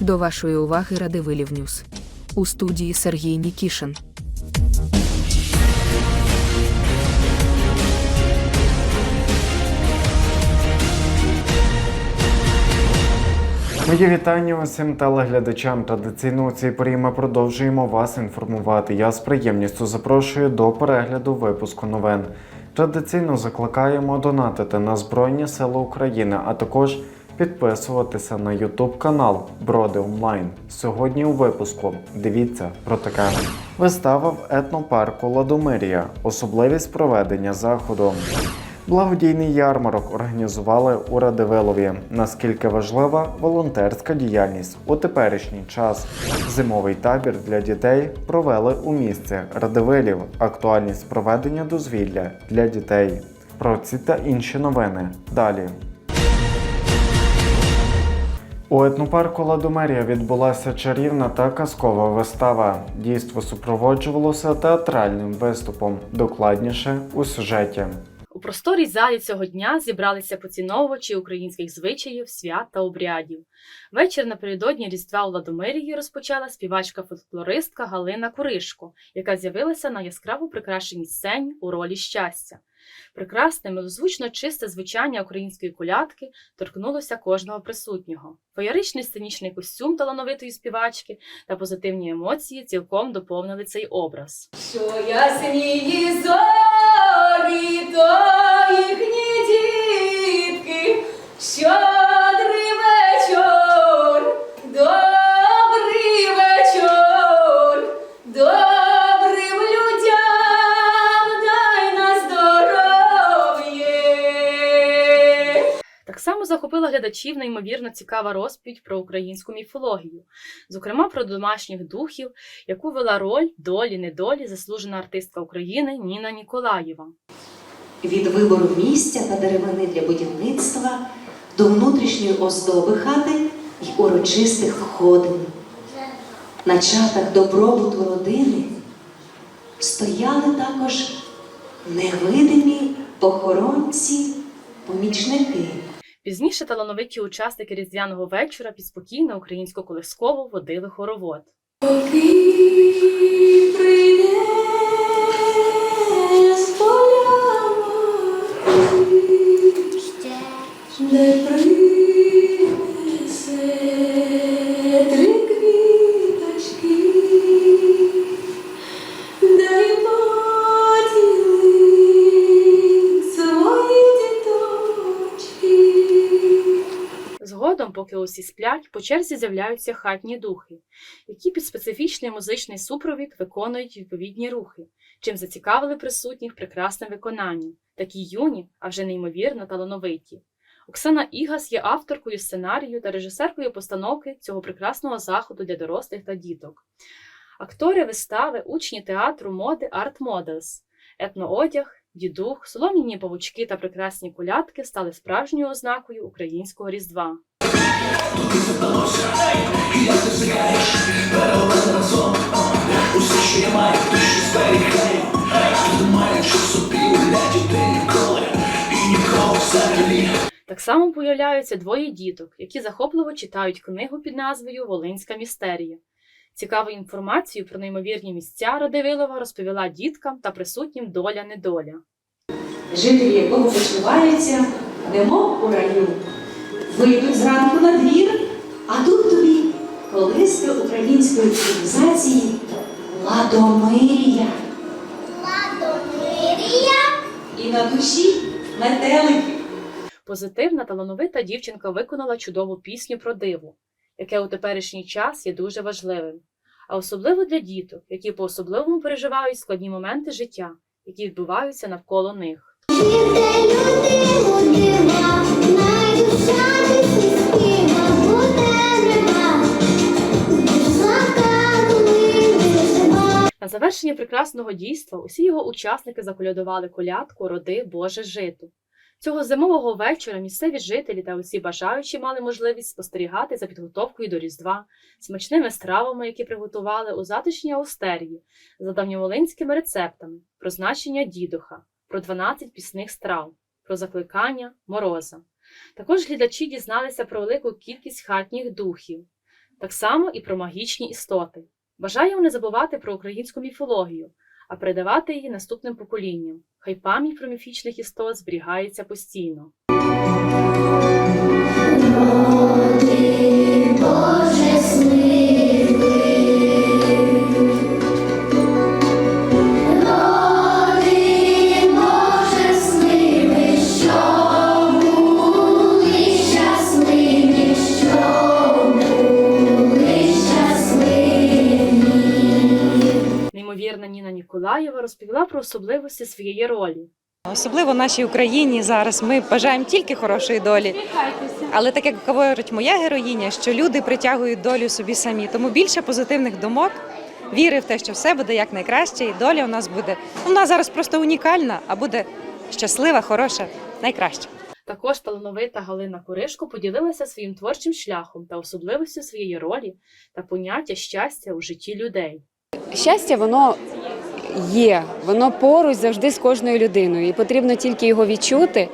До вашої уваги Радивилів Ньюс. У студії Сергій Нікішин. Мої вітання усім телеглядачам. Традиційно у цій порі ми продовжуємо вас інформувати. Я з приємністю запрошую до перегляду випуску новин. Традиційно закликаємо донатити на Збройні Сили України, а також підписуватися на YouTube канал Броди Онлайн. Сьогодні у випуску дивіться про таке. Вистава в етнопарку Ладомирія. Особливість проведення заходу. Благодійний ярмарок організували у Радивилові. Наскільки важлива волонтерська діяльність у теперішній час? Зимовий табір для дітей провели у місті Радивилів. Актуальність проведення дозвілля для дітей. Про ці та інші новини далі. У етнопарку Ладомерія відбулася чарівна та казкова вистава. Дійство супроводжувалося театральним виступом. Докладніше у сюжеті. У просторій залі цього дня зібралися поціновувачі українських звичаїв, свят та обрядів. Вечір напередодні Різдва у Ладомирії розпочала співачка-фольклористка Галина Куришко, яка з'явилася на яскраво прикрашеній сцені у ролі щастя. Прекрасне, милозвучно чисте звучання української колядки торкнулося кожного присутнього. Феєричний сценічний костюм талановитої співачки та позитивні емоції цілком доповнили цей образ. Що ясні зорі, то їхні дітки, щодрий захопила глядачів неймовірно цікава розповідь про українську міфологію, зокрема про домашніх духів, яку вела роль долі недолі заслужена артистка України Ніна Ніколаєва. від вибору місця та деревини для будівництва до внутрішньої оздоби хати й урочистих входин. На чатах добробуту родини стояли також невидимі охоронці, помічники. Пізніше талановиті учасники різдвяного вечора підспокійно українську колискову водили хоровод. Не принесе поки усі сплять, по черзі з'являються хатні духи, які під специфічний музичний супровід виконують відповідні рухи, чим зацікавили присутніх прекрасним виконанням, такі юні, а вже неймовірно талановиті. Оксана Ігас є авторкою сценарію та режисеркою постановки цього прекрасного заходу для дорослих та діток. Актори вистави, учні театру моди Art Models, етноодяг, дідух, солом'яні павучки та прекрасні колядки стали справжньою ознакою українського різдва. Так само появляються двоє діток, які захопливо читають книгу під назвою Волинська містерія. Цікаву інформацію про неймовірні місця Радивилова розповіла діткам та присутнім доля недоля. жителі якого почуваються, немов у раю. Вийдуть зранку на двір, а тут тобі колиска української цивілізації Ладомирія. І на душі метелики. Позитивна талановита дівчинка виконала чудову пісню про диво, яке у теперішній час є дуже важливим, а особливо для діток, які по-особливому переживають складні моменти життя, які відбуваються навколо них. На завершення прекрасного дійства усі його учасники заколядували колядку Роди Боже жито. Цього зимового вечора місцеві жителі та усі бажаючі мали можливість спостерігати за підготовкою до Різдва, смачними стравами, які приготували у затишній аустерії, за давньоволинськими рецептами, про значення дідуха, про 12 пісних страв, про закликання мороза. Також глядачі дізналися про велику кількість хатніх духів, Так само і про магічні істоти. Бажаємо не забувати про українську міфологію, а передавати її наступним поколінням. Хай пам'ять про міфічних істот зберігається постійно. Ніна розповіла про особливості своєї ролі. Особливо нашій Україні зараз ми бажаємо тільки хорошої долі. Але так як говорить моя героїня, що люди притягують долю собі самі, тому більше позитивних думок, віри в те, що все буде як найкраще, і доля у нас буде. Ну, Вона зараз просто унікальна, а буде щаслива, хороша, найкраща. Також талановита Галина Куришко поділилася своїм творчим шляхом та особливістю своєї ролі та поняття щастя у житті людей. щастя, воно є, воно поруч завжди з кожною людиною, і потрібно тільки його відчути.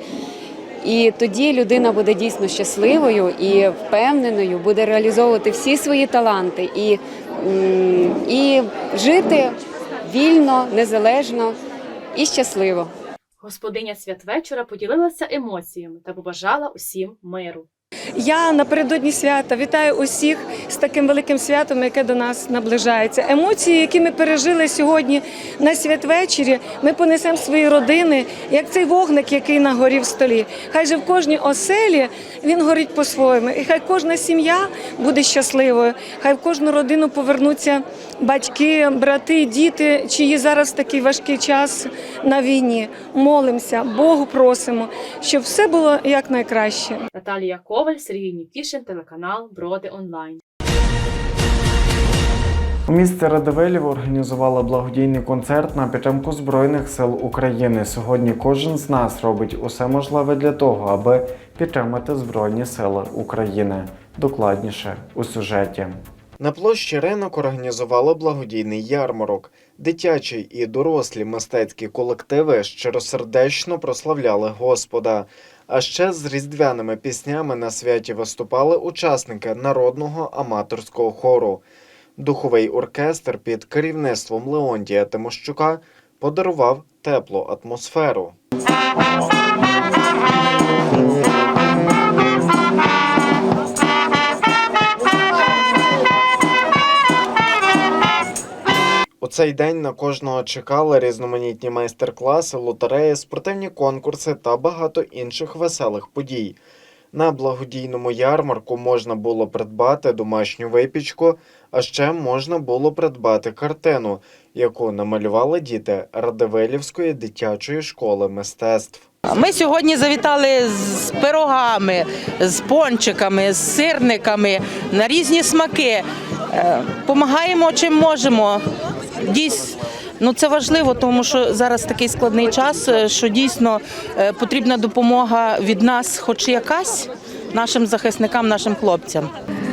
І тоді людина буде дійсно щасливою і впевненою, буде реалізовувати всі свої таланти і, і жити вільно, незалежно і щасливо. Господиня святвечора поділилася емоціями та побажала усім миру. Я напередодні свята вітаю усіх з таким великим святом, яке до нас наближається. Емоції, які ми пережили сьогодні на святвечері, ми понесемо свої родини, як цей вогник, який на горі в столі. Хай же в кожній оселі він горить по-своєму, і хай кожна сім'я буде щасливою. Хай в кожну родину повернуться батьки, брати, діти, чиї зараз такий важкий час на війні. Молимося, Богу просимо, щоб все було як найкраще. Наталія Коваль, Сергій Нікішин, телеканал Броди Онлайн. У місті Радивилів організували благодійний концерт на підтримку Збройних сил України. Сьогодні кожен з нас робить усе можливе для того, аби підтримати Збройні сили України. Докладніше у сюжеті. На площі ринок організували благодійний ярмарок. Дитячі і дорослі мистецькі колективи щиросердечно прославляли Господа. А ще з різдвяними піснями на святі виступали учасники народного аматорського хору. Духовий оркестр під керівництвом Леонтія Тимощука подарував теплу атмосферу. Цей день на кожного чекали різноманітні майстер-класи, лотереї, спортивні конкурси та багато інших веселих подій. На благодійному ярмарку можна було придбати домашню випічку, а ще можна було придбати картину, яку намалювали діти Радивилівської дитячої школи мистецтв. Ми сьогодні завітали з пирогами, з пончиками, з сирниками на різні смаки. Е, Помагаємо чим можемо. Дійсно, ну це важливо, тому що зараз такий складний час, е, що дійсно е, потрібна допомога від нас, хоч якась, нашим захисникам, нашим хлопцям.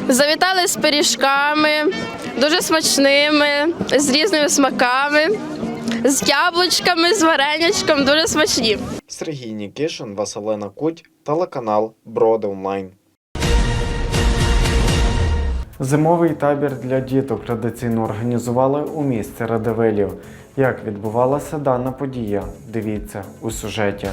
Завітали з пиріжками, дуже смачними, з різними смаками, з яблучками, з варенячком, дуже смачні. Сергій Нікішин, Василина Куть, телеканал Броди Онлайн. Зимовий табір для діток традиційно організували у місті Радивилів. Як відбувалася дана подія? Дивіться у сюжеті.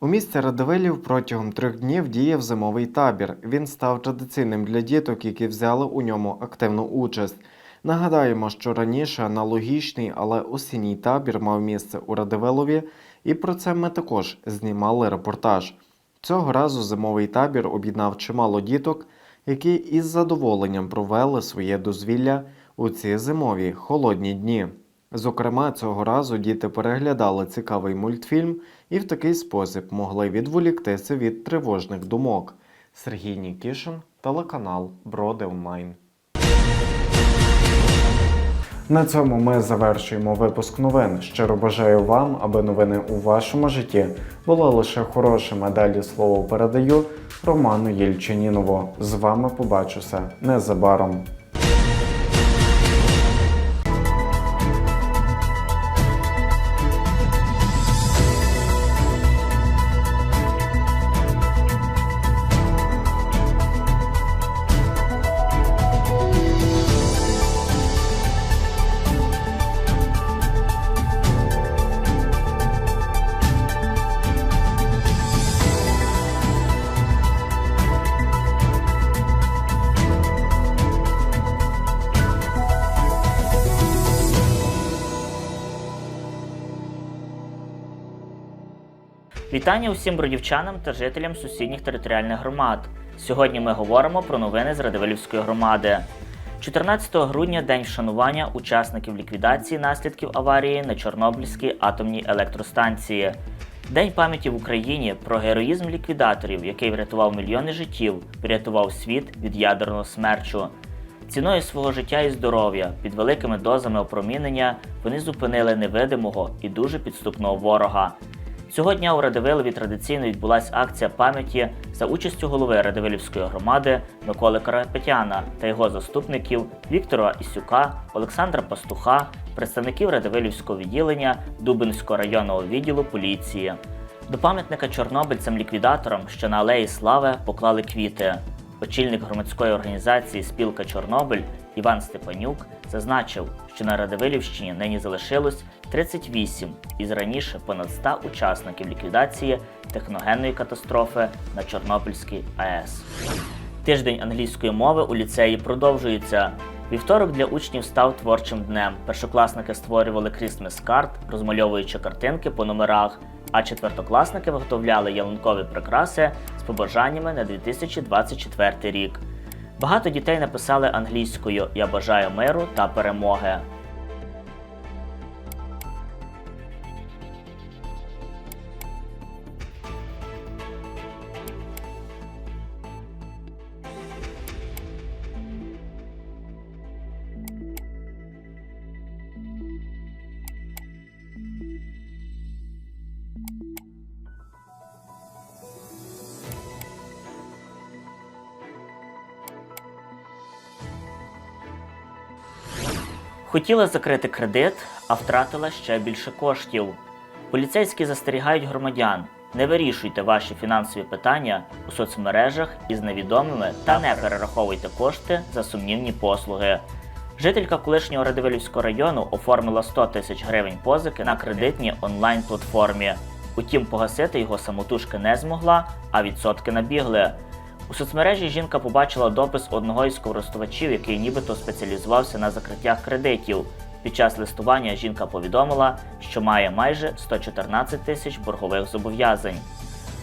У місті Радивилів протягом трьох днів діяв зимовий табір. Він став традиційним для діток, які взяли у ньому активну участь. Нагадаємо, що раніше аналогічний, але осінній табір мав місце у Радивилові, і про це ми також знімали репортаж. Цього разу зимовий табір об'єднав чимало діток, які із задоволенням провели своє дозвілля у ці зимові холодні дні. Зокрема, цього разу діти переглядали цікавий мультфільм і в такий спосіб могли відволіктися від тривожних думок. Сергій Нікішин, телеканал Броди Онлайн. На цьому ми завершуємо випуск новин. Щиро бажаю вам, аби новини у вашому житті були лише хорошими. Далі слово передаю Роману Єльчинінову. З вами побачуся незабаром. Вітання усім бродівчанам та жителям сусідніх територіальних громад. Сьогодні ми говоримо про новини з Радивилівської громади. 14 грудня день вшанування учасників ліквідації наслідків аварії на Чорнобильській атомній електростанції. День пам'яті в Україні про героїзм ліквідаторів, який врятував мільйони життів, врятував світ від ядерного смерчу. Ціною свого життя і здоров'я, під великими дозами опромінення, вони зупинили невидимого і дуже підступного ворога. Цього дня у Радивилові традиційно відбулася акція пам'яті за участю голови Радивилівської громади Миколи Карапетяна та його заступників Віктора Ісюка, Олександра Пастуха, представників Радивилівського відділення Дубинського районного відділу поліції. До пам'ятника чорнобильцям-ліквідаторам, що на Алеї Слави поклали квіти. Очільник громадської організації Спілка Чорнобиль Іван Степанюк зазначив, що на Радивилівщині нині залишилось 38 із раніше понад 100 учасників ліквідації техногенної катастрофи на Чорнобильській АЕС. Тиждень англійської мови у ліцеї продовжується. Вівторок для учнів став творчим днем. Першокласники створювали крісмес карт, розмальовуючи картинки по номерах, а четвертокласники виготовляли ялинкові прикраси з побажаннями на 2024 рік. Багато дітей написали англійською Я бажаю миру та перемоги. Хотіла закрити кредит, а втратила ще більше коштів. Поліцейські застерігають громадян: не вирішуйте ваші фінансові питання у соцмережах із невідомими та не перераховуйте кошти за сумнівні послуги. Жителька колишнього Радивилівського району оформила 100 тисяч гривень позики на кредитній онлайн-платформі. Утім, погасити його самотужки не змогла, а відсотки набігли. У соцмережі жінка побачила допис одного із користувачів, який нібито спеціалізувався на закриттях кредитів. Під час листування жінка повідомила, що має майже 114 тисяч боргових зобов'язань.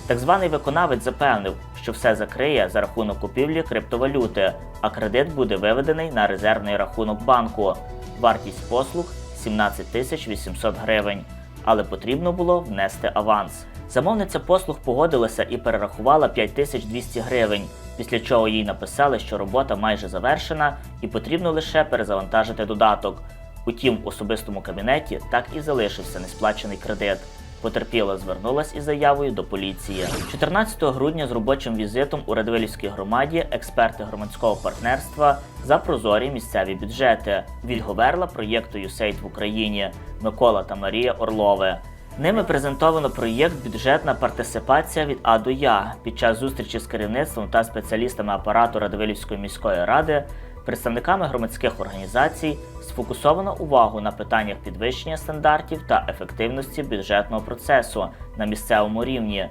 Так званий виконавець запевнив, що все закриє за рахунок купівлі криптовалюти, а кредит буде виведений на резервний рахунок банку. Вартість послуг 17 тисяч 800 гривень, але потрібно було внести аванс. Замовниця послуг погодилася і перерахувала 5200 гривень, після чого їй написали, що робота майже завершена і потрібно лише перезавантажити додаток. Утім, в особистому кабінеті так і залишився несплачений кредит. Потерпіла звернулась із заявою до поліції. 14 грудня з робочим візитом у Радвилівській громаді експерти громадського партнерства за прозорі місцеві бюджети від Говерла проєкту USAID в Україні Микола та Марія Орлови. Ними презентовано проєкт Бюджетна партисипація від А до Я. Під час зустрічі з керівництвом та спеціалістами апарату Радивилівської міської ради, представниками громадських організацій сфокусовано увагу на питаннях підвищення стандартів та ефективності бюджетного процесу на місцевому рівні.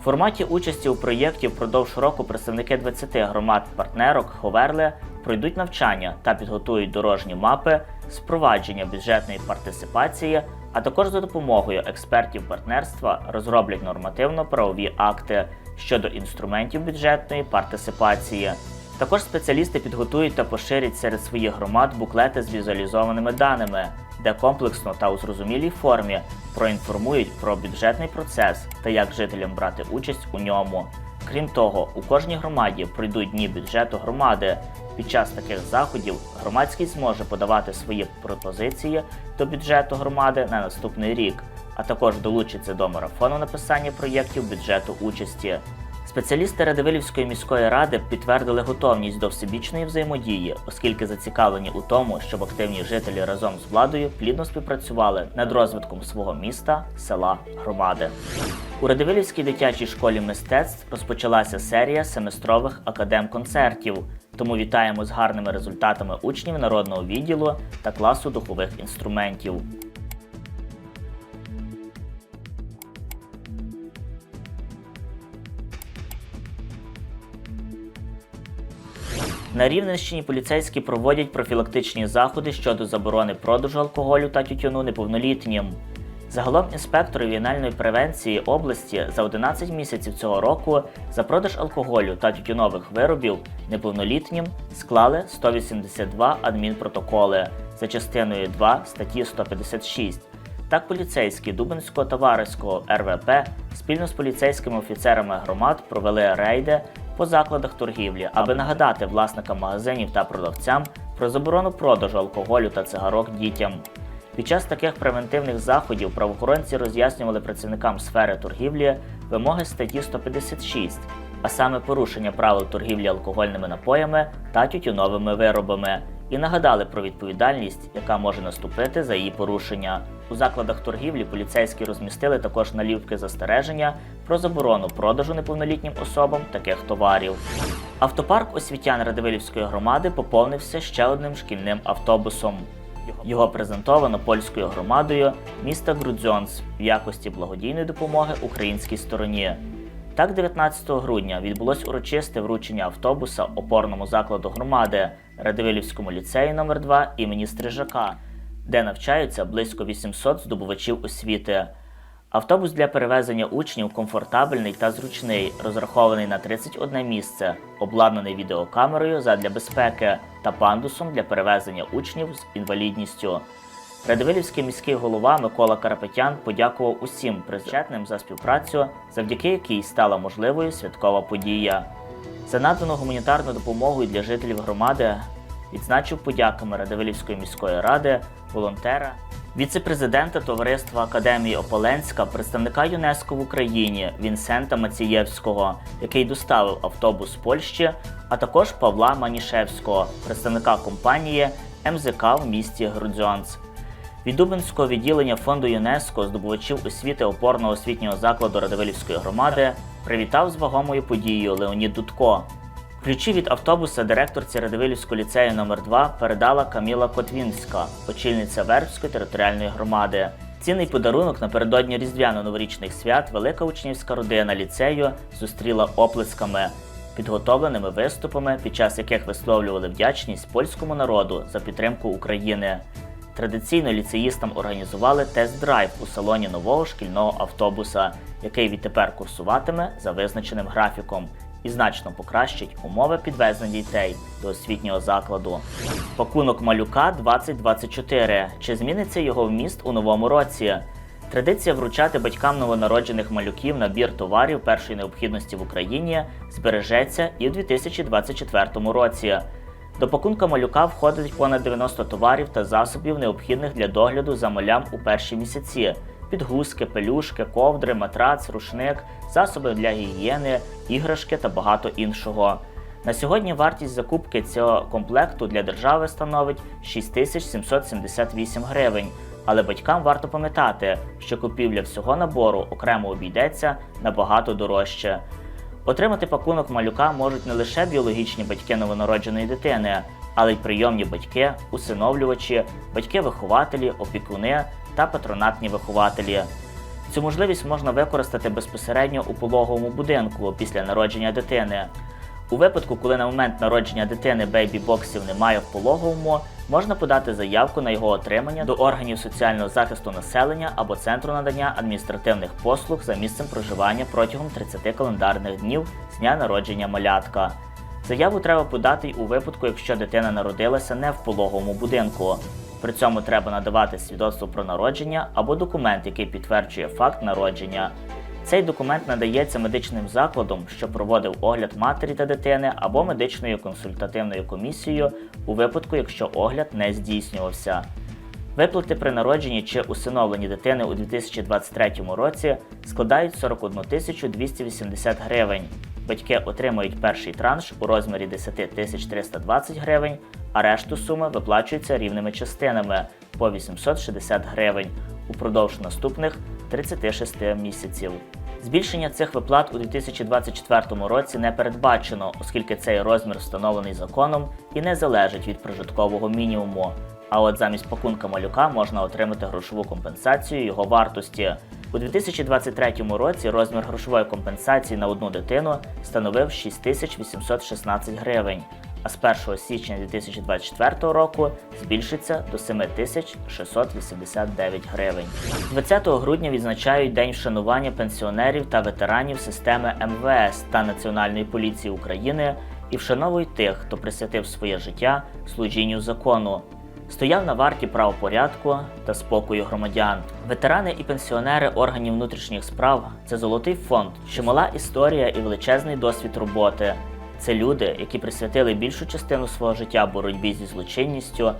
В форматі участі у проєкті впродовж року представники 20 громад партнерок Ховерли пройдуть навчання та підготують дорожні мапи з впровадження бюджетної партисипації, а також за допомогою експертів партнерства розроблять нормативно-правові акти щодо інструментів бюджетної партисипації. Також спеціалісти підготують та поширять серед своїх громад буклети з візуалізованими даними, де комплексно та у зрозумілій формі проінформують про бюджетний процес та як жителям брати участь у ньому. Крім того, у кожній громаді пройдуть дні бюджету громади. Під час таких заходів громадськість зможе подавати свої пропозиції до бюджету громади на наступний рік, а також долучиться до марафону написання проєктів бюджету участі. Спеціалісти Радивилівської міської ради підтвердили готовність до всебічної взаємодії, оскільки зацікавлені у тому, щоб активні жителі разом з владою плідно співпрацювали над розвитком свого міста, села, громади. У Радивилівській дитячій школі мистецтв розпочалася серія семестрових академ-концертів. Тому вітаємо з гарними результатами учнів народного відділу та класу духових інструментів. На Рівненщині поліцейські проводять профілактичні заходи щодо заборони продажу алкоголю та тютюну неповнолітнім. Загалом інспектори ювенальної превенції області за 11 місяців цього року за продаж алкоголю та тютюнових виробів неповнолітнім склали 182 адмінпротоколи за частиною 2 статті 156. Так, поліцейські Дубинського товариського РВП спільно з поліцейськими офіцерами громад провели рейди по закладах торгівлі, аби нагадати власникам магазинів та продавцям про заборону продажу алкоголю та цигарок дітям. Під час таких превентивних заходів правоохоронці роз'яснювали працівникам сфери торгівлі вимоги статті 156, а саме порушення правил торгівлі алкогольними напоями та тютюновими виробами, і нагадали про відповідальність, яка може наступити за її порушення. У закладах торгівлі поліцейські розмістили також налівки застереження про заборону продажу неповнолітнім особам таких товарів. Автопарк освітян Радивилівської громади поповнився ще одним шкільним автобусом. Його презентовано польською громадою міста Грудзьонс в якості благодійної допомоги українській стороні. Так, 19 грудня відбулось урочисте вручення автобуса опорному закладу громади Радивилівському ліцею номер 2 імені Стрижака, де навчаються близько 800 здобувачів освіти. Автобус для перевезення учнів комфортабельний та зручний, розрахований на 31 місце, обладнаний відеокамерою задля безпеки та пандусом для перевезення учнів з інвалідністю. Радивилівський міський голова Микола Карапетян подякував усім причетним за співпрацю, завдяки якій стала можливою святкова подія. За надану гуманітарну допомогу для жителів громади відзначив подяками Радивилівської міської ради, волонтера, віце-президента Товариства Академії Ополенська, представника ЮНЕСКО в Україні Вінсента Мацієвського, який доставив автобус Польщі, а також Павла Манішевського, представника компанії МЗК в місті Грудзьонц. Від Дубинського відділення фонду ЮНЕСКО здобувачів освіти опорного освітнього закладу Радивилівської громади привітав з вагомою подією Леонід Дудко. Ключі від автобуса директорці Радивилівського ліцею номер 2 передала Каміла Котвінська, очільниця Вербської територіальної громади. Цінний подарунок напередодні різдвяно-новорічних свят велика учнівська родина ліцею зустріла оплесками, підготовленими виступами, під час яких висловлювали вдячність польському народу за підтримку України. Традиційно ліцеїстам організували тест-драйв у салоні нового шкільного автобуса, який відтепер курсуватиме за визначеним графіком і значно покращить умови підвезення дітей до освітнього закладу. Пакунок малюка 2024. Чи зміниться його вміст у новому році? Традиція вручати батькам новонароджених малюків набір товарів першої необхідності в Україні збережеться і у 2024 році. До пакунка малюка входить понад 90 товарів та засобів, необхідних для догляду за малям у перші місяці: підгузки, пелюшки, ковдри, матрац, рушник, засоби для гігієни, іграшки та багато іншого. На сьогодні вартість закупки цього комплекту для держави становить 6778 гривень. Але батькам варто пам'ятати, що купівля всього набору окремо обійдеться набагато дорожче. Отримати пакунок малюка можуть не лише біологічні батьки новонародженої дитини, але й прийомні батьки, усиновлювачі, батьки-вихователі, опікуни та патронатні вихователі. Цю можливість можна використати безпосередньо у пологовому будинку після народження дитини. У випадку, коли на момент народження дитини бейбі-боксів немає в пологовому, можна подати заявку на його отримання до органів соціального захисту населення або центру надання адміністративних послуг за місцем проживання протягом 30 календарних днів з дня народження малятка. Заяву треба подати й у випадку, якщо дитина народилася не в пологовому будинку. При цьому треба надавати свідоцтво про народження або документ, який підтверджує факт народження. Цей документ надається медичним закладом, що проводив огляд матері та дитини, або медичною консультативною комісією у випадку, якщо огляд не здійснювався. Виплати при народженні чи усиновленні дитини у 2023 році складають 41 280 гривень. Батьки отримують перший транш у розмірі 10 320 гривень, а решту суми виплачуються рівними частинами по 860 гривень упродовж наступних 36 місяців. Збільшення цих виплат у 2024 році не передбачено, оскільки цей розмір встановлений законом і не залежить від прожиткового мінімуму. А от замість пакунка малюка можна отримати грошову компенсацію його вартості. У 2023 році розмір грошової компенсації на одну дитину становив 6816 гривень, а з 1 січня 2024 року збільшиться до 7689 гривень. 20 грудня відзначають День вшанування пенсіонерів та ветеранів системи МВС та Національної поліції України і вшановують тих, хто присвятив своє життя служінню закону, стояв на варті правопорядку та спокою громадян. Ветерани і пенсіонери органів внутрішніх справ це золотий фонд, чимала історія і величезний досвід роботи. Це люди, які присвятили більшу частину свого життя боротьбі зі злочинністю,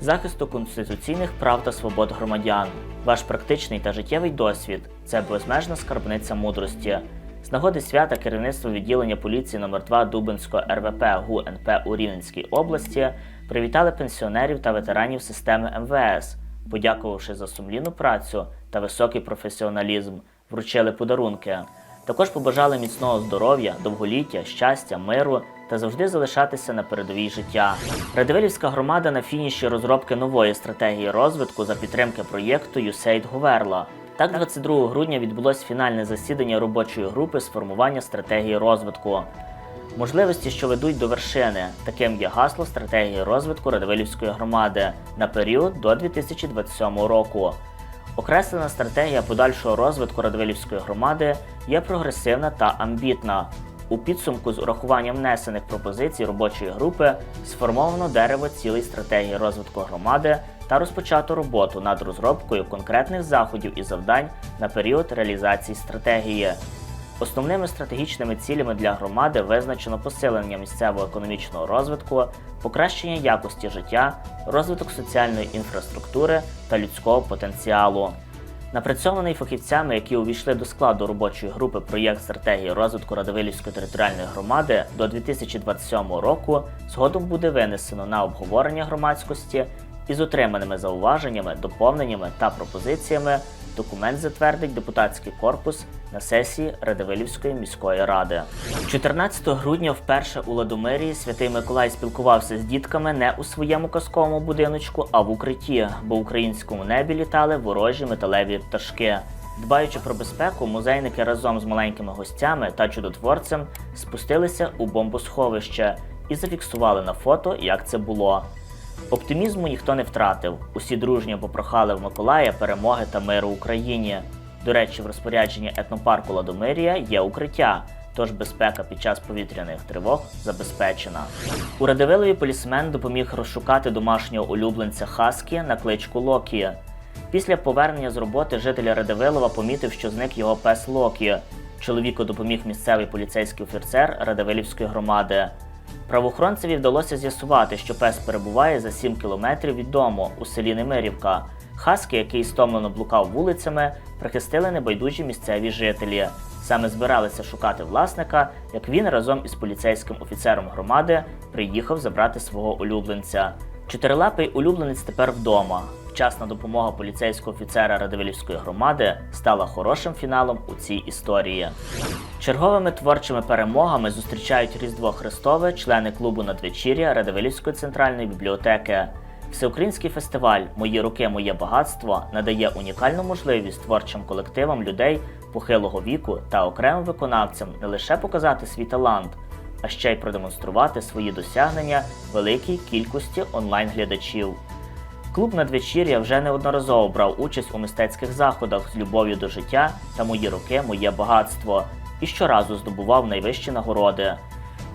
захисту конституційних прав та свобод громадян. Ваш практичний та життєвий досвід це безмежна скарбниця мудрості. З нагоди свята керівництво відділення поліції номер 2 Дубинського РВП ГУНП у Рівненській області привітали пенсіонерів та ветеранів системи МВС, подякувавши за сумлінну працю та високий професіоналізм, вручили подарунки. Також побажали міцного здоров'я, довголіття, щастя, миру та завжди залишатися на передовій життя. Радивилівська громада на фініші розробки нової стратегії розвитку за підтримки проєкту USAID Говерла. Так, 22 грудня відбулось фінальне засідання робочої групи з формування стратегії розвитку. Можливості, що ведуть до вершини, таким є гасло стратегії розвитку Радивилівської громади на період до 2027 року. Окреслена стратегія подальшого розвитку Радивилівської громади є прогресивна та амбітна. У підсумку з урахуванням внесених пропозицій робочої групи сформовано дерево цілей стратегії розвитку громади та розпочато роботу над розробкою конкретних заходів і завдань на період реалізації стратегії. Основними стратегічними цілями для громади визначено посилення місцевого економічного розвитку, покращення якості життя, розвиток соціальної інфраструктури та людського потенціалу. Напрацьований фахівцями, які увійшли до складу робочої групи проєкт стратегії розвитку Радивилівської територіальної громади до 2027 року, згодом буде винесено на обговорення громадськості із отриманими зауваженнями, доповненнями та пропозиціями. Документ затвердить депутатський корпус на сесії Радивилівської міської ради. 14 грудня вперше у Ладомирії святий Миколай спілкувався з дітками не у своєму казковому будиночку, а в укритті, бо в українському небі літали ворожі металеві пташки. Дбаючи про безпеку, музейники разом з маленькими гостями та чудотворцем спустилися у бомбосховище і зафіксували на фото, як це було. Оптимізму ніхто не втратив. Усі дружньо попрохали в Миколая перемоги та миру Україні. До речі, в розпорядженні етнопарку Ладомирія є укриття, тож безпека під час повітряних тривог забезпечена. У Радивилові полісмен допоміг розшукати домашнього улюбленця Хаскі на кличку Локі. Після повернення з роботи житель Радивилова помітив, що зник його пес Локі. Чоловіку допоміг місцевий поліцейський офіцер Радивилівської громади. Правоохоронцеві вдалося з'ясувати, що пес перебуває за 7 кілометрів від дому у селі Немирівка. Хаски, який стомлено блукав вулицями, прихистили небайдужі місцеві жителі. Саме збиралися шукати власника, як він разом із поліцейським офіцером громади приїхав забрати свого улюбленця. Чотирилапий улюбленець тепер вдома. Вчасна допомога поліцейського офіцера Радивилівської громади стала хорошим фіналом у цій історії. Черговими творчими перемогами зустрічають Різдво Христове члени клубу надвечір'я Радивилівської центральної бібліотеки. Всеукраїнський фестиваль Мої руки, моє багатство надає унікальну можливість творчим колективам людей похилого віку та окремим виконавцям не лише показати свій талант, а ще й продемонструвати свої досягнення великій кількості онлайн-глядачів. Клуб надвечір'я вже неодноразово брав участь у мистецьких заходах з любов'ю до життя та мої роки, моє багатство і щоразу здобував найвищі нагороди.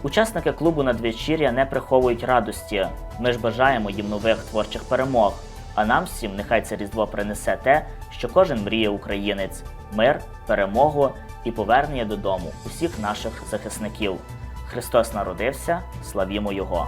Учасники клубу надвечір'я не приховують радості. Ми ж бажаємо їм нових творчих перемог. А нам всім нехай це різдво принесе те, що кожен мріє українець: мир, перемогу і повернення додому усіх наших захисників. Христос народився, славімо Його!